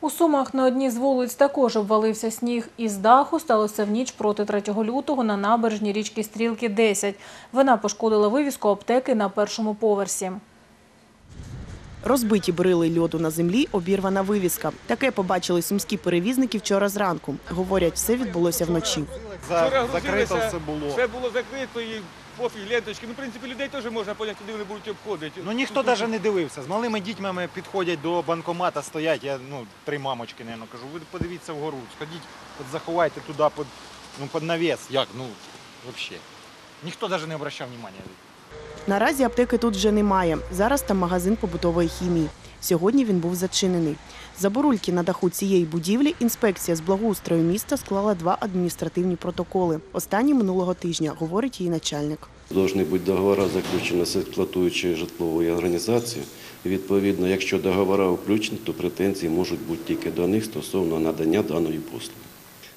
У Сумах на одній з вулиць також обвалився сніг. Із даху сталося в ніч проти 3 лютого на набережні річки Стрілки 10. Вона пошкодила вивіску аптеки на першому поверсі. Розбиті брили льоду на землі, обірвана вивіска. Таке побачили сумські перевізники вчора зранку. Говорять, все відбулося вночі. Вчора закрито все було. Все було закрито і пофіг, ленточки. Ну, в принципі, людей теж можна поняти, куди вони будуть обходити. Ну ніхто навіть не дивився. З малими дітьми ми підходять до банкомата, стоять. Я ну три мамочки, наверно, кажу. Ви подивіться вгору, сходіть, от заховайте туди під, ну, під навіс. Як? Ну взагалі. Ніхто навіть не обращав уваги. Наразі аптеки тут вже немає. Зараз там магазин побутової хімії. Сьогодні він був зачинений. За бурульки на даху цієї будівлі інспекція з благоустрою міста склала два адміністративні протоколи. Останні минулого тижня, говорить її начальник. Должны бути договори заключені з експлуатуючою житловою організацією. Відповідно, якщо договори включені, то претензії можуть бути тільки до них стосовно надання даної послуги.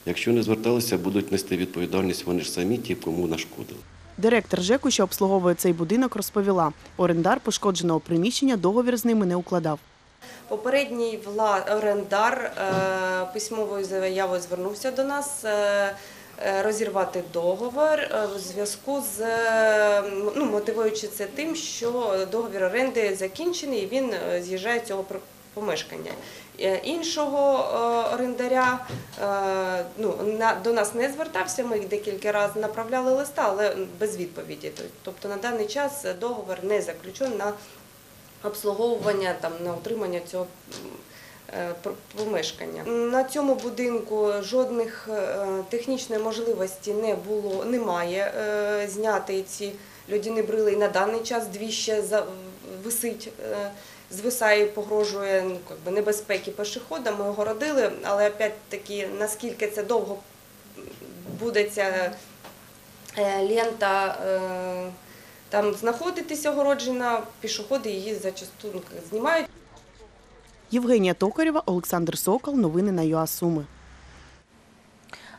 Якщо не зверталися, будуть нести відповідальність вони ж самі, ті, кому нашкодили. Директор ЖЕКу, що обслуговує цей будинок, розповіла, орендар пошкодженого приміщення договір з ними не укладав. Попередній орендар е, письмовою заявою звернувся до нас е, е, розірвати договір е, в зв'язку з ну, мотивуючи це тим, що договір оренди закінчений і він з'їжджає цього помешкання. Е, Іншого е, орендаря е, ну, до нас не звертався. Ми декілька разів направляли листа, але без відповіді. Тобто на даний час договір не заключений на обслуговування на утримання цього помешкання. На цьому будинку жодних технічної можливості не було, немає зняти ці льодяні брили. І на даний час дві ще висить. Звисає погрожує ну, небезпеки пешеходам. Ми огородили, але опять-таки наскільки це довго буде ця е, лента е, там знаходитися огороджена, пішоходи її зачасту ну, знімають. Євгенія Токарєва, Олександр Сокол. Новини на ЮА Суми.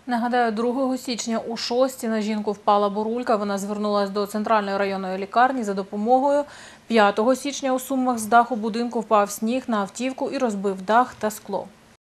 Нагадаю, 2 січня у шості на жінку впала бурулька. Вона звернулася до центральної районної лікарні за допомогою. 5 січня у Сумах з даху будинку впав сніг на автівку і розбив дах та скло.